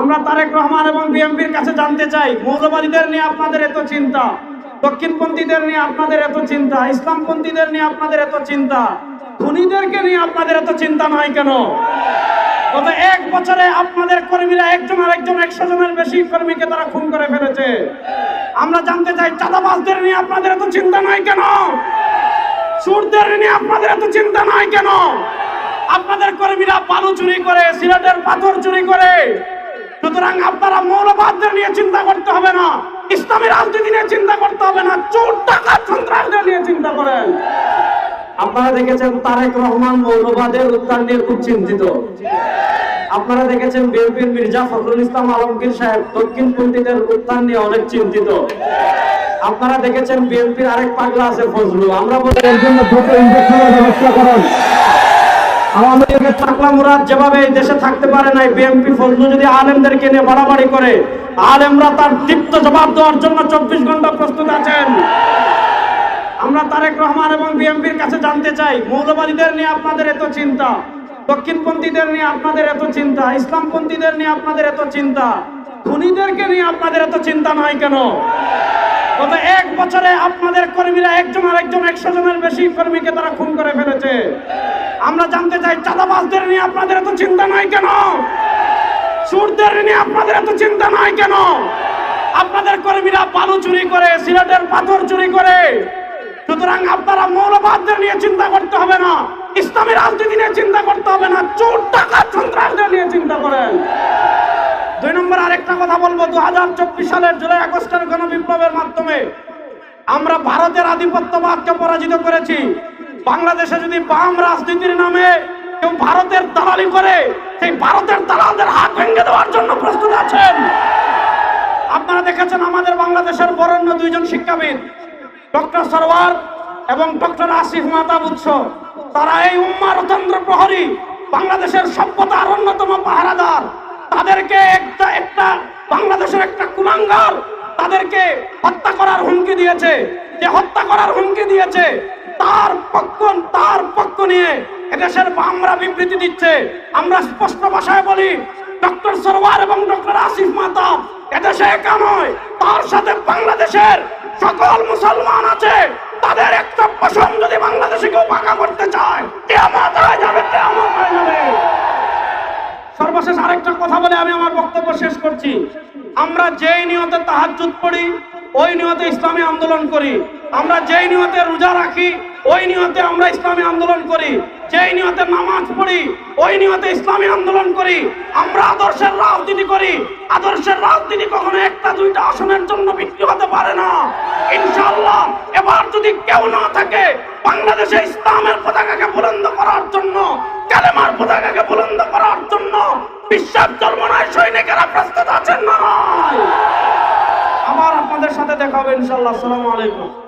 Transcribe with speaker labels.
Speaker 1: আমরা তারেক রহমান এবং বিএনপির কাছে জানতে চাই, মৌলবাদীদের নিয়ে আপনাদের এত চিন্তা, দক্ষিণপন্থীদের নিয়ে আপনাদের এত চিন্তা, ইসলামপন্থীদের নিয়ে আপনাদের এত চিন্তা, খুনিদেরকে নিয়ে আপনাদের এত চিন্তা নয় কেন? গত এক বছরে আপনাদের কর্মীরা একজন আর একজন একশো জনের বেশি কর্মীকে তারা খুন করে ফেলেছে। আমরা জানতে চাই, চাঁদাবাজদের নিয়ে আপনাদের এত চিন্তা নয় কেন? সুরদের নিয়ে আপনাদের এত চিন্তা নয় কেন? আপনাদের কর্মীরা বালু চুরি করে সিলেটের পাথর চুরি করে সুতরাং আপনারা মৌলবাদদের নিয়ে চিন্তা করতে হবে না। ইসলামী রাজনীতি নিয়ে চিন্তা করতে হবে না। চোর টাকা সন্ত্রাসদের নিয়ে চিন্তা করেন। আপনারা দেখেছেন তারেক রহমান মৌলবাদের উত্থান নিয়ে খুব চিন্তিত। আপনারা দেখেছেন বিএনপির মির্জা ফখরুল ইসলাম আলমগীর সাহেব দক্ষিণপন্থীদের উত্থান নিয়ে অনেক চিন্তিত। আপনারা দেখেছেন বিএনপির আরেক পাগলা আছে ফজলু। আমরা বলি
Speaker 2: এর জন্য দ্রুত ইঞ্জেকশনের ব্যবস্থা করেন।
Speaker 1: আওয়ামী লীগের টাকলা মুরাদ যেভাবে এই দেশে থাকতে পারে নাই, বিএনপি ফজলু যদি আলেমদেরকে নিয়ে বাড়াবাড়ি করে, আলেমরা তার দীপ্ত জবাব দেওয়ার জন্য চব্বিশ ঘণ্টা প্রস্তুত আছেন। আমরা তারেক রহমান এবং বিএনপির কাছে জানতে চাই, মৌলবাদীদের নিয়ে আপনাদের এত চিন্তা, দক্ষিণপন্থীদের নিয়ে আপনাদের এত চিন্তা, ইসলামপন্থীদের নিয়ে আপনাদের এত চিন্তা, খুনিদেরকে নিয়ে আপনাদের এত চিন্তা নয় কেন? গত এক বছরে আপনাদের কর্মীরা একজন আর একজন একশো জনের বেশি কর্মীকে তারা খুন করে ফেলেছে। আমরা জানতে চাই, চাঁদাবাজদের নিয়ে আপনাদের এত চিন্তা নয় কেন? সুরদের নিয়ে আপনাদের এত চিন্তা নয় কেন? আপনাদের কর্মীরা বালু চুরি করে, সিলেটের পাথর চুরি করে। সুতরাং আপনারা মৌলবাদদের নিয়ে চিন্তা করতে হবে না, ইসলামী রাজনীতি নিয়ে চিন্তা করতে হবে না, চোর টাকা সন্ত্রাসদের নিয়ে চিন্তা করেন দুই আরেকটা কথা বলব দু হাজার চব্বিশ সালের জুলাই আগস্টের গণবিপ্লবের মাধ্যমে আমরা ভারতের আধিপত্যবাদকে পরাজিত করেছি। বাংলাদেশে যদি বাম রাজনীতির নামে কেউ ভারতের দালালি করে, সেই ভারতের দালালদের হাত ভেঙে দেওয়ার জন্য প্রস্তুত আছেন। আপনারা দেখেছেন আমাদের বাংলাদেশের বরণ্য দুইজন শিক্ষাবিদ, ডক্টর সরওয়ার এবং ডক্টর আসিফ মাতা বুৎস তারা এই উম্মার তন্ত্র প্রহরী, বাংলাদেশের সভ্যতার অন্যতম পাহারাদার। একটা একটা বাংলাদেশের একটা কুলাঙ্গার তাদেরকে হত্যা করার হুমকি দিয়েছে। যে হত্যা করার হুমকি দিয়েছে, তার পক্ষ তার পক্ষ নিয়ে এদেশের বামরা বিবৃতি দিচ্ছে। আমরা স্পষ্ট ভাষায় বলি, ডক্টর সরওয়ার এবং ডক্টর আসিফ মাতা এদেশে একা নয়, তার সাথে বাংলাদেশের সকল মুসলমান আছে। তাদের একটা পশম যদি বাংলাদেশে কেউ পাকা করতে চায় যাবে যাবে। সর্বশেষ আরেকটা কথা বলে আমি আমার বক্তব্য শেষ করছি। আমরা যেই নিয়তে তাহাজ্জুদ পড়ি, ওই নিয়তে ইসলামী আন্দোলন করি। আমরা যেই নিয়তে রোজা রাখি, ওই নিয়তে আমরা ইসলামী আন্দোলন করি। যেই নিয়তে নামাজ পড়ি, ওই নিয়তে ইসলামী আন্দোলন করি। আমরা আদর্শের রাজনীতি করি। আদর্শের রাজনীতি কখনো একটা দুইটা আসনের জন্য বিক্রি হতে পারে না। ইনশাল্লাহ এবার যদি কেউ না থাকে, বাংলাদেশে ইসলামের পতাকাকে বুলন্দ করার জন্য, কালেমার পতাকাকে বুলন্দ করার জন্য, বিশ্বাস জন্মনায় সৈনিকেরা প্রস্তুত আছেন না? নয়? সাথে দেখা হবে ইনশাল্লাহ আসসালামু আলাইকুম।